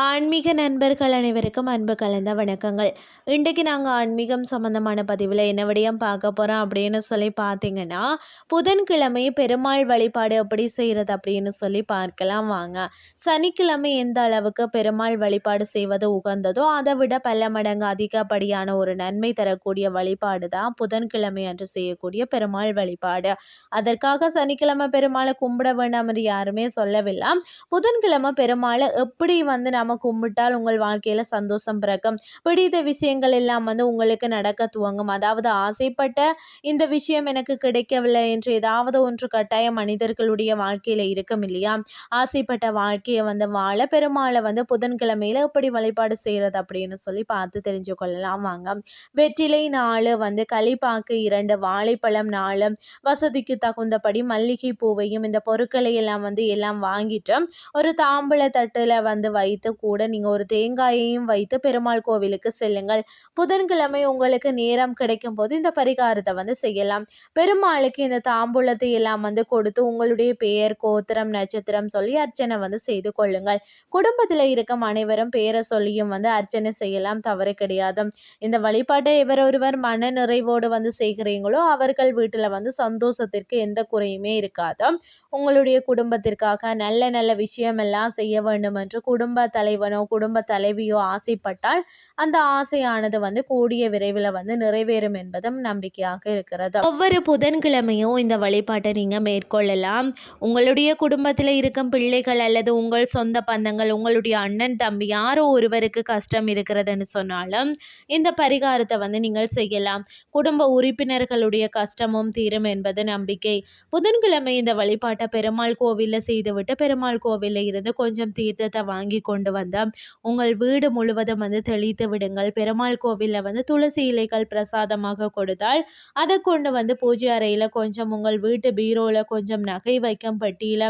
ஆன்மீக நண்பர்கள் அனைவருக்கும் அன்பு கலந்த வணக்கங்கள். இன்றைக்கு நாங்கள் ஆன்மீகம் சம்மந்தமான பதிவில் என்ன விடயம் பார்க்க போகிறோம் அப்படின்னு சொல்லி பார்த்தீங்கன்னா புதன்கிழமை பெருமாள் வழிபாடு எப்படி செய்கிறது அப்படின்னு சொல்லி பார்க்கலாம் வாங்க. சனிக்கிழமை எந்த அளவுக்கு பெருமாள் வழிபாடு செய்வது உகந்ததோ அதை விட பல மடங்கு அதிகப்படியான ஒரு நன்மை தரக்கூடிய வழிபாடு தான் புதன்கிழமை அன்று செய்யக்கூடிய பெருமாள் வழிபாடு. அதற்காக சனிக்கிழமை பெருமாளை கும்பிட வேண்டாம் என்று யாருமே சொல்லவில்லை. புதன்கிழமை பெருமாளை எப்படி வந்து நம்ம கும்பிட்டால் உங்கள் வாழ்க்கையில் சந்தோஷம் பிறக்கும். பிடித்த விஷயங்கள் எல்லாம் வந்து உங்களுக்கு நடக்க துவங்கும். அதாவது ஆசைப்பட்ட இந்த விஷயம் எனக்கு கிடைக்கவில்லை என்று ஏதாவது ஒன்று கட்டாயம் மனிதர்களுடைய வாழ்க்கையில் இருக்கும் இல்லையா? ஆசைப்பட்ட வாழ்க்கையை வந்து வாழ பெருமாளை வந்து புதன்கிழமையில எப்படி வழிபாடு செய்கிறது அப்படின்னு சொல்லி பார்த்து தெரிஞ்சு கொள்ளலாம். வாங்க. வெற்றிலை நாலு வந்து களிப்பாக்கு இரண்டு வாழைப்பழம் நாலு வசதிக்கு தகுந்தபடி மல்லிகை பூவையும் இந்த பொருட்களை எல்லாம் வந்து எல்லாம் வாங்கிட்டு ஒரு தாம்பழ தட்டில் வந்து வைத்து கூட நீங்கள் ஒரு தேங்காயையும் வைத்து பெருமாள் கோவிலுக்கு செல்லுங்கள். புதன்கிழமை உங்களுக்கு நேரம் கிடைக்கும் போது இந்த பரிகாரத்தை வந்து செய்யலாம். பெருமாளுக்கு இந்த தாம்பூலத்தை எல்லாம் வந்து கொடுத்து உங்களுடைய பெயர் கோத்திரம் நட்சத்திரம் சொல்லி அர்ச்சனை வந்து செய்து கொள்ளுங்கள். குடும்பத்தில் இருக்கும் அனைவரும் பெயரை சொல்லியும் வந்து அர்ச்சனை செய்யலாம் தவறு கிடையாது. இந்த வழிபாட்டை இவர் ஒருவர் மன நிறைவோடு வந்து செய்கிறீங்களோ அவர்கள் வீட்டில் வந்து சந்தோஷத்திற்கு எந்த குறையுமே இருக்காது. உங்களுடைய குடும்பத்திற்காக நல்ல நல்ல விஷயம் எல்லாம் செய்ய வேண்டும் என்று குடும்ப தலைவனோ குடும்ப தலைவியோ ஆசைப்பட்டால் அந்த ஆசையானது வந்து கூடிய விரைவில் வந்து நிறைவேறும் என்பதும் நம்பிக்கையாக இருக்கிறது. ஒவ்வொரு புதன்கிழமையும் இந்த வழிபாட்டை நீங்கள் மேற்கொள்ளலாம். உங்களுடைய குடும்பத்தில் இருக்கும் பிள்ளைகள் அல்லது உங்கள் சொந்த பந்தங்கள் உங்களுடைய அண்ணன் தம்பி யாரோ ஒருவருக்கு கஷ்டம் இருக்கிறதுன்னு சொன்னாலும் இந்த பரிகாரத்தை வந்து நீங்கள் செய்யலாம். குடும்ப உறுப்பினர்களுடைய கஷ்டமும் தீரும் என்பது நம்பிக்கை. புதன்கிழமை இந்த வழிபாட்டை பெருமாள் கோவிலில் செய்துவிட்டு பெருமாள் கோவிலில் இருந்து கொஞ்சம் தீர்த்தத்தை வாங்கி கொண்டு வந்து உங்கள் வீடு முழுவதும் வந்து தெளித்து விடுங்கள். பெருமாள் கோவிலில் வந்து துளசி இலைகள் பிரசாதமாக கொடுத்தால் அதை கொண்டு வந்து பூஜை அறையில் கொஞ்சம் உங்கள் வீட்டு பீரோவில் கொஞ்சம் நகை வைக்கும் பட்டியில்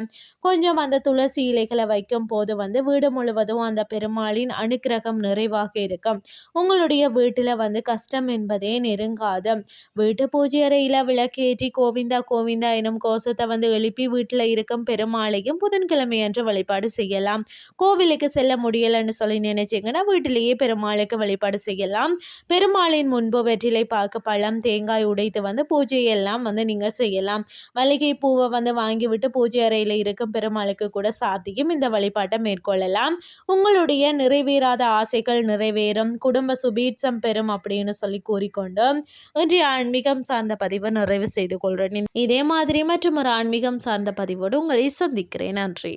கொஞ்சம் அந்த துளசி இலைகளை வைக்கும் போது வந்து வீடு முழுவதும் அந்த பெருமாளின் அனுக்கிரகம் நிறைவாக இருக்கும். உங்களுடைய வீட்டில் வந்து கஷ்டம் என்பதே நெருங்காது. வீட்டு பூஜை அறையில் விளக்கேற்றி கோவிந்தா கோவிந்தா எனும் கோஷத்தை வந்து எழுப்பி வீட்டில் இருக்கும் பெருமாளையும் புதன்கிழமை அன்று வழிபாடு செய்யலாம். கோவிலுக்கு செல்ல செல்ல முடியலைன்னு சொல்லி நினைச்சிங்கன்னா வீட்டிலேயே பெருமாளுக்கு வழிபாடு செய்யலாம். பெருமாளின் முன்பு வெற்றிலை பார்க்க பழம் தேங்காய் உடைத்து வந்து பூஜையெல்லாம் வந்து நீங்கள் செய்யலாம். மல்லிகை பூவை வந்து வாங்கிவிட்டு பூஜை அறையில் இருக்கும் பெருமாளுக்கு கூட சாத்தியும் இந்த வழிபாட்டை மேற்கொள்ளலாம். உங்களுடைய நிறைவேறாத ஆசைகள் நிறைவேறும். குடும்ப சுபீட்சம் பெறும் அப்படின்னு சொல்லி கூறிக்கொண்டு இன்றைய ஆன்மீகம் சார்ந்த பதிவை நிறைவு செய்து கொள்கிறேன். இதே மாதிரி மற்றும் ஒரு ஆன்மீகம் சார்ந்த பதிவோடு உங்களை சந்திக்கிறேன். நன்றி.